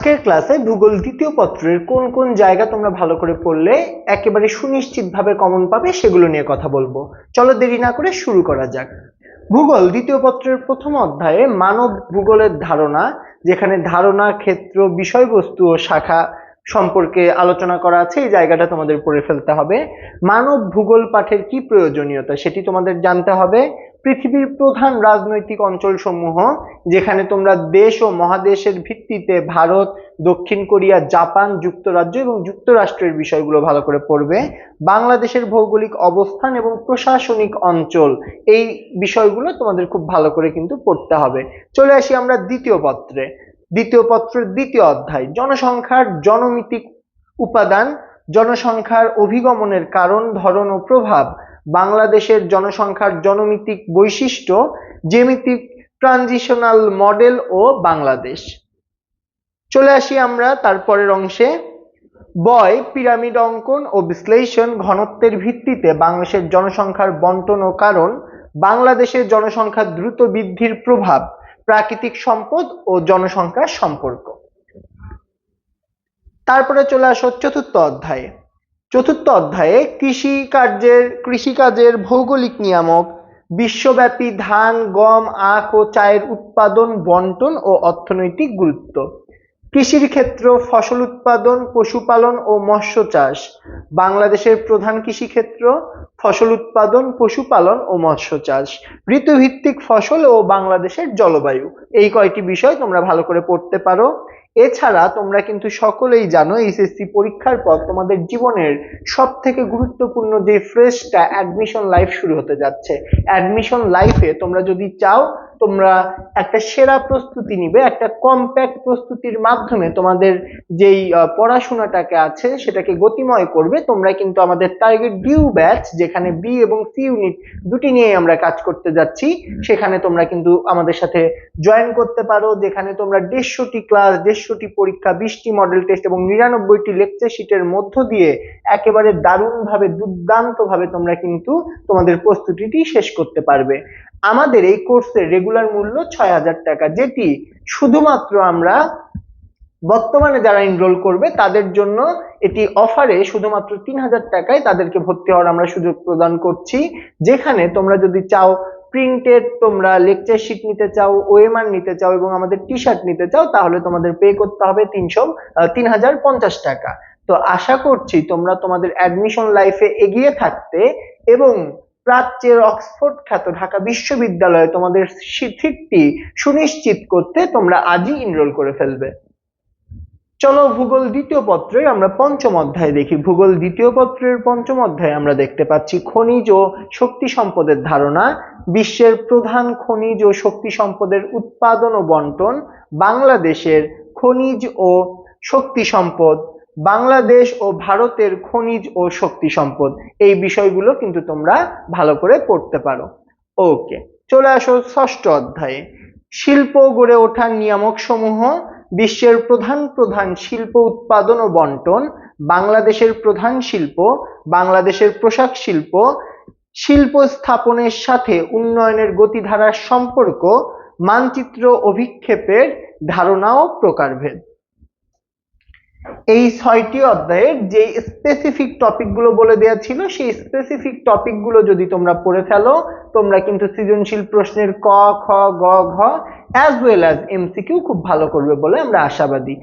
আজকের ক্লাসে ভূগোল দ্বিতীয় পত্রের কোন কোন জায়গা তোমরা ভালো করে পড়লে একেবারে সুনিশ্চিতভাবে কমন পাবে সেগুলো নিয়ে কথা বলব। চলো দেরি না করে শুরু করা যাক। ভূগোল দ্বিতীয় পত্রের প্রথম অধ্যায়ে মানব ভূগোলের ধারণা, যেখানে ধারণা, ক্ষেত্র, বিষয়বস্তু ও শাখা সম্পর্কে আলোচনা করা আছে, এই জায়গাটা তোমাদের পড়ে ফেলতে হবে। মানব ভূগোল পাঠের কি প্রয়োজনীয়তা সেটি তোমাদের জানতে হবে। পৃথিবীর প্রধান রাজনৈতিক অঞ্চলসমূহ, যেখানে তোমরা দেশ ও মহাদেশের ভিত্তিতে ভারত, দক্ষিণ কোরিয়া, জাপান, যুক্তরাজ্য এবং যুক্তরাষ্ট্রের বিষয়গুলো ভালো করে পড়বে। বাংলাদেশের ভৌগোলিক অবস্থান এবং প্রশাসনিক অঞ্চল, এই বিষয়গুলো তোমাদের খুব ভালো করে কিন্তু পড়তে হবে। চলে আসি আমরা দ্বিতীয় পত্রে। দ্বিতীয় পত্রের দ্বিতীয় অধ্যায়, জনসংখ্যার জনমিতিক উপাদান, জনসংখ্যার অভিগমনের কারণ, ধরন ও প্রভাব, বাংলাদেশের জনসংখ্যার জনমিতিক বৈশিষ্ট্য জেমিতিক ট্রানজিশনাল মডেল ও বাংলাদেশ। চলে আসি আমরা তারপরের অংশে। বয়, পিরামিড অঙ্কন ও বিশ্লেষণ ঘনত্বের ভিত্তিতে বাংলাদেশের জনসংখ্যার বন্টন ও কারণ, বাংলাদেশের জনসংখ্যার দ্রুত বৃদ্ধির প্রভাব প্রাকৃতিক সম্পদ ও জনসংখ্যার সম্পর্ক। তারপরে চলে আসো চতুর্থ অধ্যায়ে। চতুর্থ অধ্যায়ে কৃষি কার্যের কৃষিকাজের ভৌগোলিক নিয়ামক, বিশ্বব্যাপী ধান, গম, আখ ও চায়ের উৎপাদন, বন্টন ও অর্থনৈতিক গুরুত্ব। কৃষির ক্ষেত্র ফসল উৎপাদন, পশুপালন ও মৎস্য চাষ। বাংলাদেশের প্রধান কৃষিক্ষেত্র ফসল উৎপাদন, পশুপালন ও মৎস্য চাষ। ঋতুভিত্তিক ফসল ও বাংলাদেশের জলবায়ু। এই কয়টি বিষয় তোমরা ভালো করে পড়তে পারো। এছাড়া তোমরা কিন্তু সকলেই জানো, এইচএসসি পরীক্ষার পর তোমাদের জীবনের সব থেকে গুরুত্বপূর্ণ যে ফ্রেশটা অ্যাডমিশন লাইফ শুরু হতে যাচ্ছে। অ্যাডমিশন লাইফে তোমরা যদি চাও তোমরা একটা সেরা প্রস্তুতি নিবে, একটা কম্প্যাক্ট প্রস্তুতির মাধ্যমে তোমাদের যেই পড়াশোনাটাকে আছে সেটাকে গতিময় করবে। তোমরা কিন্তু আমাদের টার্গেট ডিউ ব্যাচ যেখানে বি এবং সি ইউনিট দুটি নিয়ে আমরা কাজ করতে যাচ্ছি, সেখানে তোমরা কিন্তু আমাদের সাথে জয়েন করতে পারো। যেখানে তোমরা দেড়শোটি ক্লাস দেড়শোটি পরীক্ষা, বিশটি মডেল টেস্ট এবং নিরানব্বইটি লেকচার শিটের মধ্য দিয়ে একেবারে দারুণভাবে, দুর্দান্তভাবে তোমরা কিন্তু তোমাদের প্রস্তুতিটি শেষ করতে পারবে। আমাদের এই কোর্সের রেগুলার মূল্য ছয় হাজার টাকা, যেটি শুধুমাত্র আমরা বর্তমানে যারা এনরোল করবে, তাদের জন্য এটি অফারে শুধুমাত্র তিন হাজার টাকায় তাদেরকে ভর্তি হওয়ার আমরা সুযোগ প্রদান করছি। যেখানে তোমরা যদি চাও প্রিন্টেড তোমরা লেকচার শিট নিতে চাও ওএমআর নিতে চাও এবং আমাদের টি শার্ট নিতে চাও, তাহলে তোমাদের পে করতে হবে তিনশো তিন হাজার পঞ্চাশ টাকা। তো আশা করছি তোমরা তোমাদের অ্যাডমিশন লাইফে এগিয়ে থাকতে এবং প্রাচ্যের অক্সফোর্ড খ্যাত ঢাকা বিশ্ববিদ্যালয়ে তোমাদের সিটটি সুনিশ্চিত করতে তোমরা আজই ইনরোল করে ফেলবে। চলো ভূগোল দ্বিতীয় পত্রে আমরা পঞ্চম অধ্যায় দেখি। ভূগোল দ্বিতীয় পত্রের পঞ্চম অধ্যায়ে আমরা দেখতে পাচ্ছি খনিজ ও শক্তি সম্পদের ধারণা। বিশ্বের প্রধান খনিজ ও শক্তি সম্পদের উৎপাদন ও বন্টন। বাংলাদেশের খনিজ ও শক্তি সম্পদ বাংলাদেশ ও ভারতের খনিজ ও শক্তি সম্পদ। এই বিষয়গুলো কিন্তু তোমরা ভালো করে পড়তে পারো। ওকে, চলে আসো ষষ্ঠ অধ্যায়ে। শিল্প গড়ে ওঠার নিয়ামক সমূহ বিশ্বের প্রধান প্রধান শিল্প উৎপাদন ও বন্টন, বাংলাদেশের প্রধান শিল্প, বাংলাদেশের পোশাক শিল্প শিল্প স্থাপনের সাথে উন্নয়নের গতিধারার সম্পর্ক, মানচিত্র অভিক্ষেপের ধারণা ও প্রকারভেদ। এই ছয়টি অধ্যায়ের যে স্পেসিফিক টপিকগুলো বলে দেওয়া ছিল, সেই স্পেসিফিক টপিকগুলো যদি তোমরা পড়ে ফেলো, তোমরা কিন্তু সৃজনশীল প্রশ্নের ক, খ, গ, ঘ অ্যাজ ওয়েল অ্যাজ এমসিকিউ খুব ভালো করবে বলে আমরা আশাবাদী।